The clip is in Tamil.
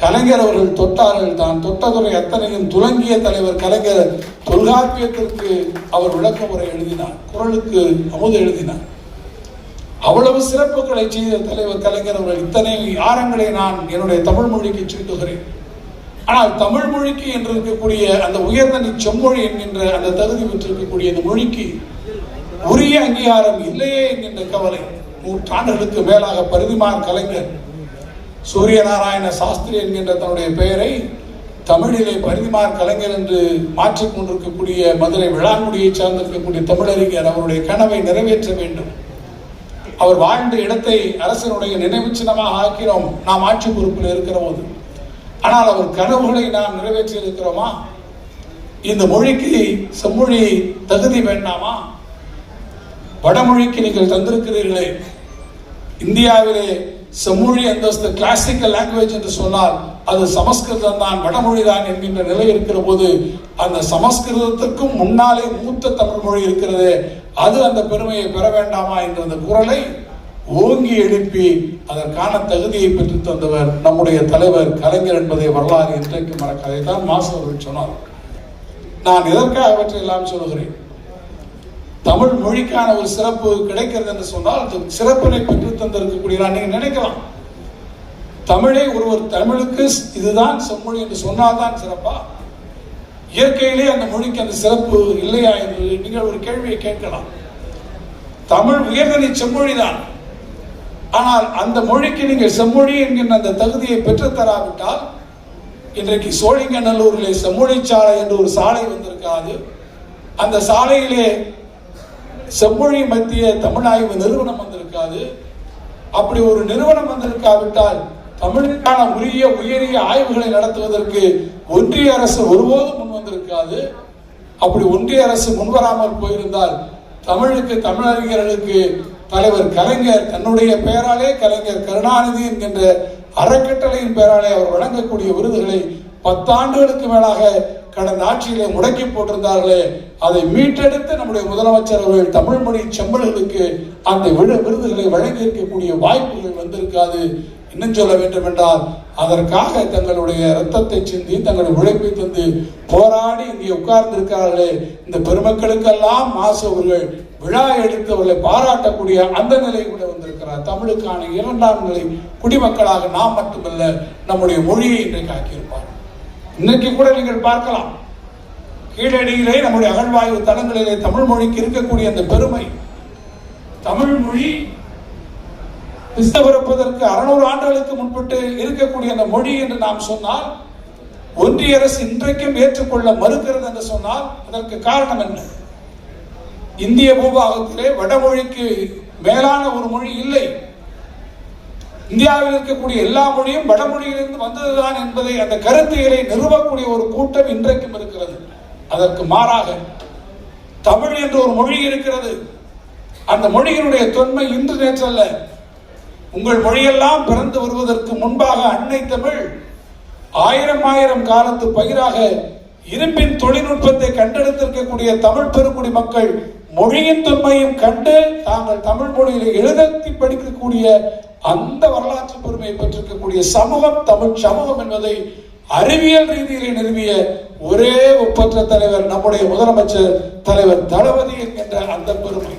கலைஞர் அவர்கள் தொட்டார்கள் தான். தொட்டதுரை அத்தனையும் துலங்கிய தலைவர் கலைஞர் தொல்காப்பியத்திற்கு அவர் விளக்க உரை எழுதினார். குரலுக்கு அமுது எழுதினார். அவ்வளவு சிறப்புகளை செய்த தலைவர் கலைஞர் அவர்கள் இத்தனை ஆரங்களை நான் என்னுடைய தமிழ் மொழிக்கு சீட்டுகிறேன். ஆனால் தமிழ் மொழிக்கு என்று இருக்கக்கூடிய அந்த உயர்ந்த செம்மொழி என்கின்ற அந்த தகுதி பெற்றிருக்கக்கூடிய அந்த மொழிக்கு உரிய அங்கீகாரம் இல்லையே என்கின்ற கவலை நூற்றாண்டுகளுக்கு மேலாக பரிதிமார் கலைஞர் சூரிய நாராயண சாஸ்திரி என்கின்ற தன்னுடைய பெயரை தமிழிலே பரிதிமார் கலைஞர் என்று மாற்றிக் கொண்டிருக்கக்கூடிய மதுரை விளாங்குடியை சார்ந்திருக்கக்கூடிய தமிழறிஞர் அவருடைய கனவை நிறைவேற்ற வேண்டும். அவர் வாழ்ந்த இடத்தை அரசனுடைய நினைவு சின்னமாக ஆக்கிறோம். நாம் ஆட்சி பொறுப்பில் இருக்கிற போது. ஆனால் அவர் கனவுகளை நாம் நிறைவேற்றி இருக்கிறோமா? இந்த மொழிக்கு செம்மொழி தகுதி வேண்டாமா? வடமொழிக்கு நீங்கள் தந்திருக்கிறீர்களே. இந்தியாவிலே செம்மொழி அந்தஸ்து கிளாசிக்கல் லாங்குவேஜ் என்று சொன்னால் அது சமஸ்கிருதம் தான் வடமொழி தான் என்கின்ற நிலை இருக்கிற போது அந்த சமஸ்கிருதத்துக்கும் முன்னாலே மூத்த தமிழ் மொழி இருக்கிறது. அது அந்த பெருமையை பெற வேண்டாமா என்ற அந்த குரலை ஓங்கி எழுப்பி அதற்கான தகுதியை பெற்று தந்தவர் நம்முடைய தலைவர் கலைஞர் என்பதை வரலாறு இன்றைக்கு மறக்காதை. தான் மாசு அவர்கள் சொன்னார். நான் எதற்காக அவற்றை எல்லாம் சொல்லுகிறேன்? தமிழ் மொழிக்கான ஒரு சிறப்பு கிடைக்கிறது என்று சொன்னால் அந்த சிறப்பினை பெற்று தந்திருக்கக்கூடிய நீங்க நினைக்கலாம். தமிழை ஒருவர் தமிழுக்கு இதுதான் செம்மொழி என்று சொன்னால்தான் சிறப்பா? இயற்கையிலே அந்த மொழிக்கு அந்த சிறப்பு இல்லையா என்று நீங்கள் ஒரு கேள்வியை கேட்கலாம். தமிழ் உயர்தனி செம்மொழிதான். ஆனால் அந்த மொழிக்கு நீங்கள் செம்மொழி என்கின்ற அந்த தகுதியை பெற்று தராவிட்டால் இன்றைக்கு சோழிங்கநல்லூரிலே செம்மொழி சாலை என்று ஒரு சாலை வந்திருக்காது. அந்த சாலையிலே செம்மொழி மத்திய தமிழாய்வு நிறுவனம் வந்திருக்காது. அப்படி ஒரு நிறுவனம் வந்திருக்காவிட்டால் தமிழுக்கான உரிய உயரிய ஆய்வுகளை நடத்துவதற்கு ஒன்றிய அரசு ஒருபோதும் முன் வந்திருக்காது. அப்படி ஒன்றிய அரசு முன்வராமல் போயிருந்தால் தமிழுக்கு தமிழறிஞர்களுக்கு தலைவர் கலைஞர் தன்னுடைய பெயராலே கலைஞர் கருணாநிதி என்கின்ற அறக்கட்டளையின் பெயராலே அவர் வழங்கக்கூடிய விருதுகளை பத்தாண்டுகளுக்கு மேலாக கடந்த ஆட்சியிலே முடக்கி போட்டிருந்தார்களே அதை மீட்டெடுத்து நம்முடைய முதலமைச்சர் அவர்கள் தமிழ் மொழி செம்மல்களுக்கு அந்த விழு விருதுகளை வழங்கி இருக்கக்கூடிய வாய்ப்புகள் வந்திருக்காது. இன்னும் சொல்ல வேண்டும் என்றால் அதற்காக தங்களுடைய ரத்தத்தை சிந்தி தங்களுடைய உழைப்பை தந்து போராடி இங்கே உட்கார்ந்து இருக்கிறார்களே இந்த பெருமக்களுக்கெல்லாம் மாசு அவர்கள் விழா எடுத்து அவர்களை பாராட்டக்கூடிய அந்த நிலை கூட வந்திருக்கிறார். தமிழுக்கான இரண்டாம் நிலை குடிமக்களாக நாம் மட்டுமல்ல நம்முடைய மொழியை இன்றைக்கு ஆக்கியிருப்பார்கள். இன்னைக்கு கூட நீங்கள் பார்க்கலாம். கீழடியிலே நம்முடைய அகழ்வாய்வு தளங்களிலே தமிழ் மொழிக்கு இருக்கக்கூடிய அந்த பெருமை. தமிழ் மொழி கிறிஸ்தவரப்பதற்கு அறுநூறு ஆண்டுகளுக்கு முன்பிட்டு இருக்கக்கூடிய அந்த மொழி என்று நாம் சொன்னால் ஒன்றிய அரசு இன்றைக்கும் ஏற்றுக்கொள்ள மறுக்கிறது என்று சொன்னால் அதற்கு காரணம் என்ன? இந்திய பூபாகத்திலே வடமொழிக்கு மேலான ஒரு மொழி இல்லை. இந்தியாவில் இருக்கக்கூடிய எல்லா மொழியும் வடமொழியிலிருந்து வந்ததுதான் என்பதை அந்த கருத்தியலை நிறுவக்கூடிய ஒரு கூட்டம் இன்றைக்கும் இருக்கிறது. அதற்கு மாறாக தமிழ் என்ற ஒரு மொழி இருக்கிறது. அந்த மொழியினுடைய தொன்மை இன்று நேற்றல்ல. உங்கள் மொழியெல்லாம் பிறந்து வருவதற்கு முன்பாக அன்னை தமிழ் ஆயிரம் ஆயிரம் காலத்து பயிராக இரும்பின் தொழில்நுட்பத்தை கண்டெடுத்திருக்கக்கூடிய தமிழ் பெருங்குடி மக்கள் மொழியின் தன்மையும் கண்டு தாங்கள் தமிழ் மொழியில எழுதி படிக்கக்கூடிய அந்த வரலாற்று பெருமையை பெற்றிருக்கக்கூடிய சமூகம் தமிழ் சமூகம் என்பதை அறிவியல் ரீதியிலே நிறுவிய ஒரே ஒப்பற்ற தலைவர் நம்முடைய முதலமைச்சர் தலைவர் தளபதி என்கின்ற அந்த பெருமை.